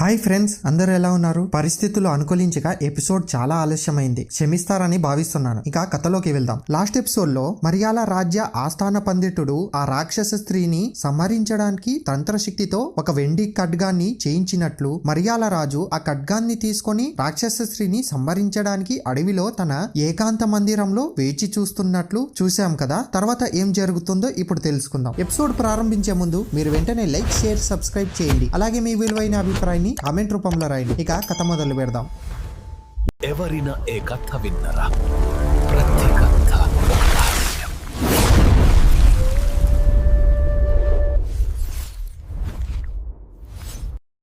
Hi friends అందరూ ఎలా ఉన్నారు? పరిస్థితులు అనుకూలించక ఎపిసోడ్ చాలా ఆలస్యమైంది. క్షమిస్తారని భావిస్తున్నాను. ఇక కథలోకి వెళ్దాం. లాస్ట్ ఎపిసోడ్లో మరియాల రాజ్య ఆస్థాన పండితుడు ఆ రాక్షస స్త్రీని సంహరించడానికి తంత్రశక్తితో ఒక వెండి ఖడ్గాన్ని చేయించినట్లు మరియాల రాజు ఆ ఖడ్గాన్ని తీసుకొని రాక్షస స్త్రీని సంహరించడానికి అడవిలో తన ఏకాంత మందిరంలో వేచి చూస్తున్నట్లు చూశాం కదా? తర్వాత ఏం జరుగుతుందో ఇప్పుడు తెలుసుకుందాం. ఎపిసోడ్ ప్రారంభించే ముందు మీరు వెంటనే లైక్ షేర్ సబ్స్క్రైబ్ చేయండి. అలాగే మీ విలువైన అభిప్రాయాన్ని కామెంట్ రూపంలో రాయండి. ఇక కథ మొదలు పెడదాం. ఎవరిన ఏ కథ విన్నరా? ప్రతి కథ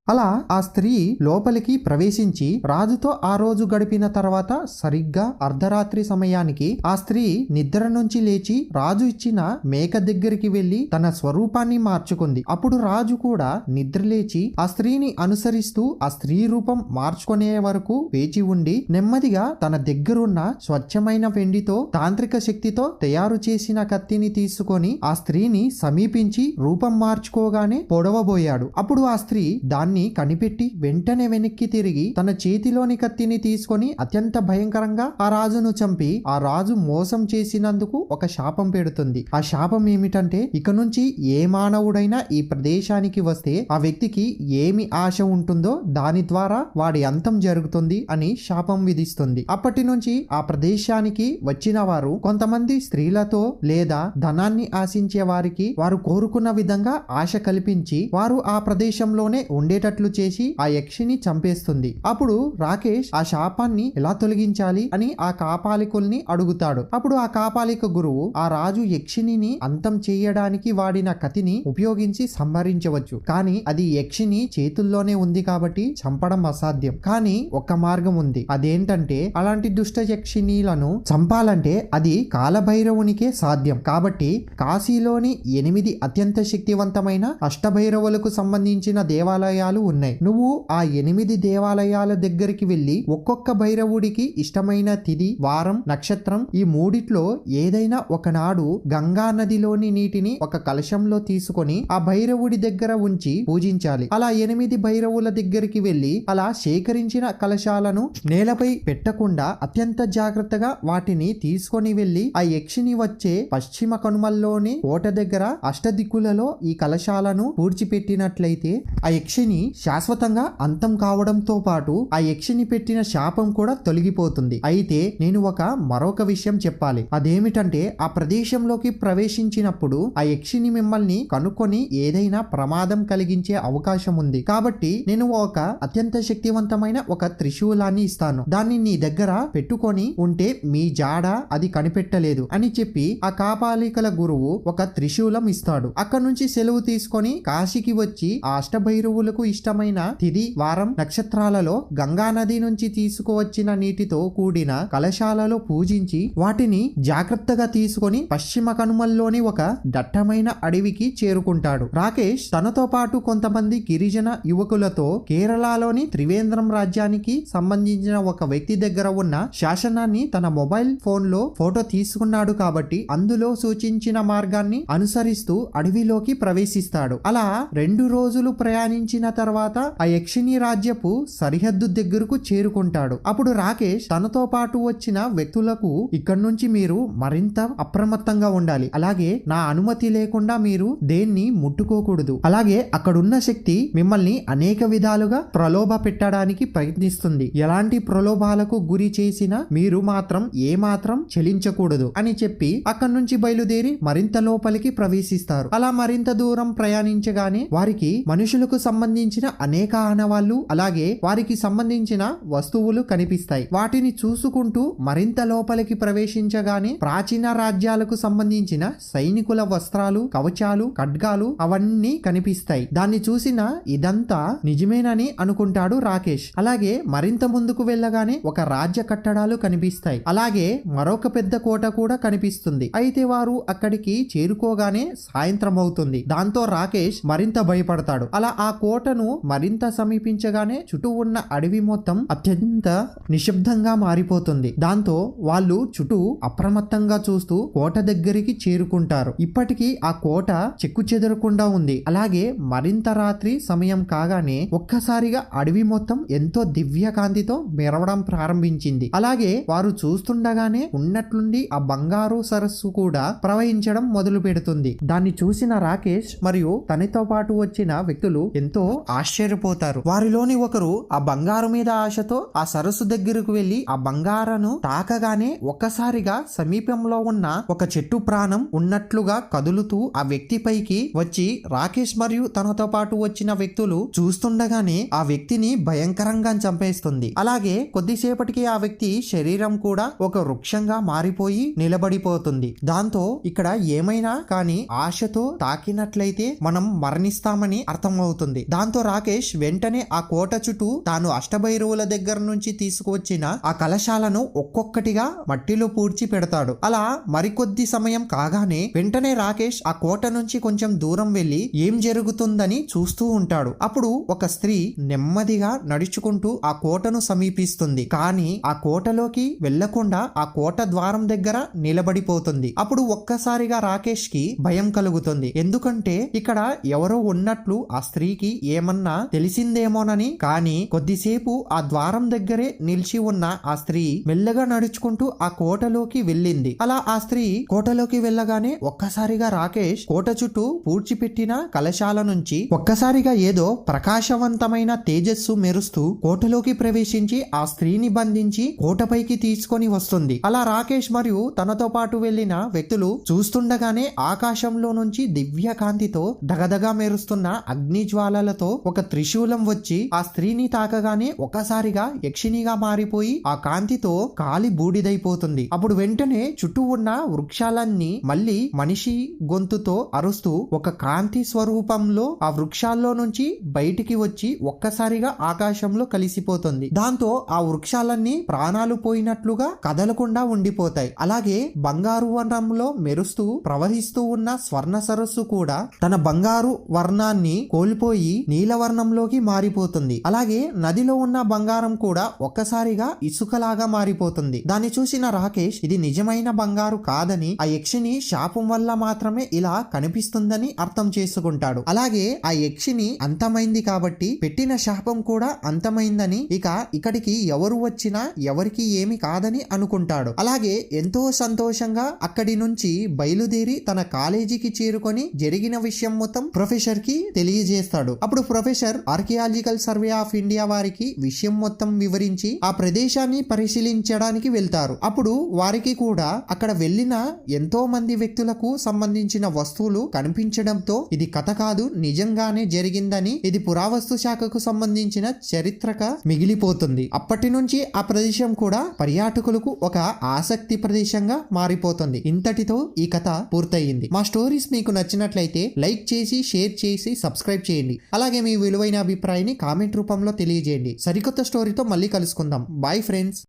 అలా ఆ స్త్రీ లోపలికి ప్రవేశించి రాజుతో ఆ రోజు గడిపిన తర్వాత సరిగ్గా అర్ధరాత్రి సమయానికి ఆ స్త్రీ నిద్ర నుంచి లేచి రాజు ఇచ్చిన మేక దగ్గరికి వెళ్ళి తన స్వరూపాన్ని మార్చుకుంది. అప్పుడు రాజు కూడా నిద్ర లేచి ఆ స్త్రీని అనుసరిస్తూ ఆ స్త్రీ రూపం మార్చుకునే వరకు వేచి ఉండి నెమ్మదిగా తన దగ్గరున్న స్వచ్ఛమైన వెండితో తాంత్రిక శక్తితో తయారు చేసిన కత్తిని తీసుకొని ఆ స్త్రీని సమీపించి రూపం మార్చుకోగానే పొడవబోయాడు. అప్పుడు ఆ స్త్రీ దాన్ని కనిపెట్టి వెంటనే వెనక్కి తిరిగి తన చేతిలోని కత్తిని తీసుకొని అత్యంత భయంకరంగా ఆ రాజును చంపి ఆ రాజు మోసం చేసినందుకు ఒక శాపం పెడుతుంది. ఆ శాపం ఏమిటంటే ఇక నుంచి ఏ మానవుడైనా ఈ ప్రదేశానికి వస్తే ఆ వ్యక్తికి ఏమి ఆశ ఉంటుందో దాని ద్వారా వాడి అంతం జరుగుతుంది అని శాపం విధిస్తుంది. అప్పటి నుంచి ఆ ప్రదేశానికి వచ్చిన వారు కొంతమంది స్త్రీలతో లేదా ధనాన్ని ఆశించే వారికి వారు కోరుకున్న విధంగా ఆశ కల్పించి వారు ఆ ప్రదేశంలోనే ఉండేటట్లు చేసి ఆ యక్షిని చంపేస్తుంది. అప్పుడు రాకేష్ ఆ శాపాన్ని ఎలా తొలగించాలి అని ఆ కాపాలికుల్ని అడుగుతాడు. అప్పుడు ఆ కాపాలిక గురువు ఆ రాజు యక్షిని అంతం చేయడానికి వాడిన కతిని ఉపయోగించి సంహరించవచ్చు. కానీ అది యక్షిని చేతుల్లోనే ఉంది కాబట్టి చంపడం అసాధ్యం. కానీ ఒక మార్గం ఉంది. అదేంటంటే అలాంటి దుష్ట యక్షిణీలను చంపాలంటే అది కాలభైరవునికే సాధ్యం. కాబట్టి కాశీలోని ఎనిమిది అత్యంత శక్తివంతమైన అష్టభైరవులకు సంబంధించిన దేవాలయాలు ఉన్నాయి. నువ్వు ఆ ఎనిమిది దేవాలయాల దగ్గరికి వెళ్ళి ఒక్కొక్క భైరవుడికి ఇష్టమైన తిది వారం నక్షత్రం ఈ మూడిట్లో ఏదైనా ఒకనాడు గంగా నదిలోని నీటిని ఒక కలశంలో తీసుకొని ఆ భైరవుడి దగ్గర ఉంచి పూజించాలి. అలా ఎనిమిది భైరవుల దగ్గరికి వెళ్ళి అలా సేకరించిన కలశాలను నేలపై పెట్టకుండా అత్యంత జాగ్రత్తగా వాటిని తీసుకొని వెళ్ళి ఆ యక్షిని వచ్చే పశ్చిమ కనుమల్లోని కోట దగ్గర అష్టదిక్కులలో ఈ కలశాలను పూడ్చిపెట్టినట్లయితే ఆ యక్షిని శాశ్వతంగా అంతం కావడంతో పాటు ఆ యక్షిని పెట్టిన శాపం కూడా తొలగిపోతుంది. అయితే నేను ఒక మరొక విషయం చెప్పాలి. అదేమిటంటే ఆ ప్రదేశంలోకి ప్రవేశించినప్పుడు ఆ యక్షిని మిమ్మల్ని కనుక్కొని ఏదైనా ప్రమాదం కలిగించే అవకాశం ఉంది. కాబట్టి నేను ఒక అత్యంత శక్తివంతమైన ఒక త్రిశూలాన్ని ఇస్తాను. దాన్ని నీ దగ్గర పెట్టుకొని ఉంటే మీ జాడ అది కనిపెట్టలేదు అని చెప్పి ఆ కాపాలికల గురువు ఒక త్రిశూలం ఇస్తాడు. అక్కడ నుంచి సెలవు తీసుకొని కాశీకి వచ్చి ఆ అష్టభైరవులకు ఇష్టమైన తిది వారం నక్షత్రాలలో గంగా నది నుంచి తీసుకువచ్చిన నీటితో కూడిన కలశాలలో పూజించి వాటిని జాగ్రత్తగా తీసుకొని పశ్చిమ కనుమల్లోని ఒక దట్టమైన అడవికి చేరుకుంటాడు. రాకేష్ తనతో పాటు కొంతమంది గిరిజన యువకులతో కేరళలోని త్రివేంద్రం రాజ్యానికి సంబంధించిన ఒక వ్యక్తి దగ్గర ఉన్న శాసనాన్ని తన మొబైల్ ఫోన్లో ఫోటో తీసుకున్నాడు కాబట్టి అందులో సూచించిన మార్గాన్ని అనుసరిస్తూ అడవిలోకి ప్రవేశిస్తాడు. అలా రెండు రోజులు ప్రయాణించిన తర్వాత తర్వాత ఆ యక్షిణి రాజ్యపు సరిహద్దు దగ్గరకు చేరుకుంటాడు. అప్పుడు రాకేష్ తనతో పాటు వచ్చిన వ్యక్తులకు ఇక్కడ నుంచి మీరు మరింత అప్రమత్తంగా ఉండాలి. అలాగే నా అనుమతి లేకుండా మీరు దేన్ని ముట్టుకోకూడదు. అలాగే అక్కడున్న శక్తి మిమ్మల్ని అనేక విధాలుగా ప్రలోభ పెట్టడానికి ప్రయత్నిస్తుంది. ఎలాంటి ప్రలోభాలకు గురి చేసినా మీరు మాత్రం ఏ మాత్రం చెలించకూడదు అని చెప్పి అక్కడి నుంచి బయలుదేరి మరింత లోపలికి ప్రవేశిస్తారు. అలా మరింత దూరం ప్రయాణించగానే వారికి మనుషులకు సంబంధించి సంబంధించిన అనేక ఆనవాళ్ళు అలాగే వారికి సంబంధించిన వస్తువులు కనిపిస్తాయి. వాటిని చూసుకుంటూ మరింత లోపలికి ప్రవేశించగానే ప్రాచీన రాజ్యాలకు సంబంధించిన సైనికుల వస్త్రాలు కవచాలు ఖడ్గాలు అవన్నీ కనిపిస్తాయి. దాన్ని చూసిన ఇదంతా నిజమేనని అనుకుంటాడు రాకేష్. అలాగే మరింత ముందుకు వెళ్ళగానే ఒక రాజ్య కట్టడాలు కనిపిస్తాయి. అలాగే మరొక పెద్ద కోట కూడా కనిపిస్తుంది. అయితే వారు అక్కడికి చేరుకోగానే సాయంత్రం అవుతుంది దాంతో రాకేష్ మరింత భయపడతాడు. అలా ఆ కోట వ్యక్తులను మరింత సమీపించగానే చుట్టూ ఉన్న అడవి మొత్తం అత్యంత నిశ్శబ్దంగా మారిపోతుంది. దాంతో వాళ్ళు చుట్టూ అప్రమత్తంగా చూస్తూ కోట దగ్గరికి చేరుకుంటారు. ఇప్పటికీ ఆ కోట చెక్కు చెదరకుండా ఉంది. అలాగే మరింత రాత్రి సమయం కాగానే ఒక్కసారిగా అడవి మొత్తం ఎంతో దివ్య కాంతితో మెరవడం ప్రారంభించింది. అలాగే వారు చూస్తుండగానే ఉన్నట్లుండి ఆ బంగారు సరస్సు కూడా ప్రవహించడం మొదలు పెడుతుంది దాన్ని చూసిన రాకేష్ మరియు తనతో పాటు వచ్చిన వ్యక్తులు ఎంతో ఆశ్చర్యపోతారు. వారిలోని ఒకరు ఆ బంగారు మీద ఆశతో ఆ సరస్సు దగ్గరకు వెళ్ళి ఆ బంగారను తాకగానే ఒక్కసారిగా సమీపంలో ఉన్న ఒక చెట్టు ప్రాణం ఉన్నట్లుగా కదులుతూ ఆ వ్యక్తి పైకి వచ్చి రాకేష్ మరియు తనతో పాటు వచ్చిన వ్యక్తులు చూస్తుండగానే ఆ వ్యక్తిని భయంకరంగా చంపేస్తుంది. అలాగే కొద్దిసేపటికి ఆ వ్యక్తి శరీరం కూడా ఒక వృక్షంగా మారిపోయి నిలబడిపోతుంది. దాంతో ఇక్కడ ఏమైనా కానీ ఆశతో తాకినట్లయితే మనం మరణిస్తామని అర్థమవుతుంది. దాంతో రాకేష్ వెంటనే ఆ కోట చుట్టూ తాను అష్టభైరవుల దగ్గర నుంచి తీసుకువచ్చిన ఆ కలశాలను ఒక్కొక్కటిగా మట్టిలో పూడ్చి పెడతాడు. అలా మరికొద్ది సమయం కాగానే వెంటనే రాకేష్ ఆ కోట నుంచి కొంచెం దూరం వెళ్ళి ఏం జరుగుతుందని చూస్తూ ఉంటాడు. అప్పుడు ఒక స్త్రీ నెమ్మదిగా నడుచుకుంటూ ఆ కోటను సమీపిస్తుంది. కానీ ఆ కోటలోకి వెళ్ళకుండా ఆ కోట ద్వారం దగ్గర నిలబడిపోతుంది. అప్పుడు ఒక్కసారిగా రాకేష్కి భయం కలుగుతుంది. ఎందుకంటే ఇక్కడ ఎవరో ఉన్నట్లు ఆ స్త్రీకి ఏమన్నా తెలిసిందేమోనని కానీ కొద్దిసేపు ఆ ద్వారం దగ్గరే నిలిచి ఉన్న ఆ స్త్రీ మెల్లగా నడుచుకుంటూ ఆ కోటలోకి వెళ్ళింది. అలా ఆ స్త్రీ కోటలోకి వెళ్ళగానే ఒక్కసారిగా రాకేష్ కోట చుట్టూ పూడ్చిపెట్టిన కలశాల నుంచి ఒక్కసారిగా ఏదో ప్రకాశవంతమైన తేజస్సు మెరుస్తూ కోటలోకి ప్రవేశించి ఆ స్త్రీని బంధించి కోటపైకి తీసుకొని వస్తుంది. అలా రాకేష్ మరియు తనతో పాటు వెళ్ళిన వ్యక్తులు చూస్తుండగానే ఆకాశంలో నుంచి దివ్య కాంతితో దగదగా మెరుస్తున్న అగ్ని జ్వాలలతో ఒక త్రిశూలం వచ్చి ఆ స్త్రీని తాకగానే ఒక్కసారిగా యక్షినిగా మారిపోయి ఆ కాంతితో కాలి బూడిదైపోతుంది. అప్పుడు వెంటనే చుట్టూ ఉన్న వృక్షాలన్నీ మళ్ళీ మనిషి గొంతుతో అరుస్తూ ఒక కాంతి స్వరూపంలో ఆ వృక్షాల్లో నుంచి బయటికి వచ్చి ఒక్కసారిగా ఆకాశంలో కలిసిపోతుంది. దాంతో ఆ వృక్షాలన్నీ ప్రాణాలు పోయినట్లుగా కదలకుండా ఉండిపోతాయి. అలాగే బంగారు వర్ణంలో మెరుస్తూ ప్రవహిస్తూ ఉన్న స్వర్ణ సరస్సు కూడా తన బంగారు వర్ణాన్ని కోల్పోయి నీలవర్ణంలోకి మారిపోతుంది. అలాగే నదిలో ఉన్న బంగారం కూడా ఒక్కసారిగా ఇసుకలాగా మారిపోతుంది. దాన్ని చూసిన రాకేష్ ఇది నిజమైన బంగారు కాదని ఆ యక్షిని శాపం వల్ల మాత్రమే ఇలా కనిపిస్తుందని అర్థం చేసుకుంటాడు. అలాగే ఆ యక్షిని అంతమైంది కాబట్టి పెట్టిన శాపం కూడా అంతమైందని ఇక ఇక్కడికి ఎవరు వచ్చినా ఎవరికి ఏమి కాదని అనుకుంటాడు. అలాగే ఎంతో సంతోషంగా అక్కడి నుంచి బయలుదేరి తన కాలేజీకి చేరుకొని జరిగిన విషయం మొత్తం ప్రొఫెసర్కి తెలియజేస్తాడు. అప్పుడు professor archaeological survey of India వారికి విషయం మొత్తం వివరించి ఆ ప్రదేశాన్ని పరిశీలించడానికి వెళ్తారు. అప్పుడు వారికి కూడా అక్కడ వెళ్ళిన ఎంతో మంది వ్యక్తులకు సంబంధించిన వస్తువులు కనిపించడంతో ఇది కథ కాదు నిజంగానే జరిగిందని ఇది పురావస్తు శాఖకు సంబంధించిన చరిత్రక మిగిలిపోతుంది. అప్పటి నుంచి ఆ ప్రదేశం కూడా పర్యాటకులకు ఒక ఆసక్తి ప్రదేశంగా మారిపోతుంది. ఇంతటితో ఈ కథ పూర్తయింది. మా స్టోరీస్ మీకు నచ్చినట్లయితే లైక్ చేసి షేర్ చేసి సబ్స్క్రైబ్ చేయండి. అలాగే మీ విలువైన అభిప్రాయాన్ని కామెంట్ రూపంలో తెలియజేయండి. సరికొత్త స్టోరీతో మళ్ళీ కలుసుకుందాం. Bye friends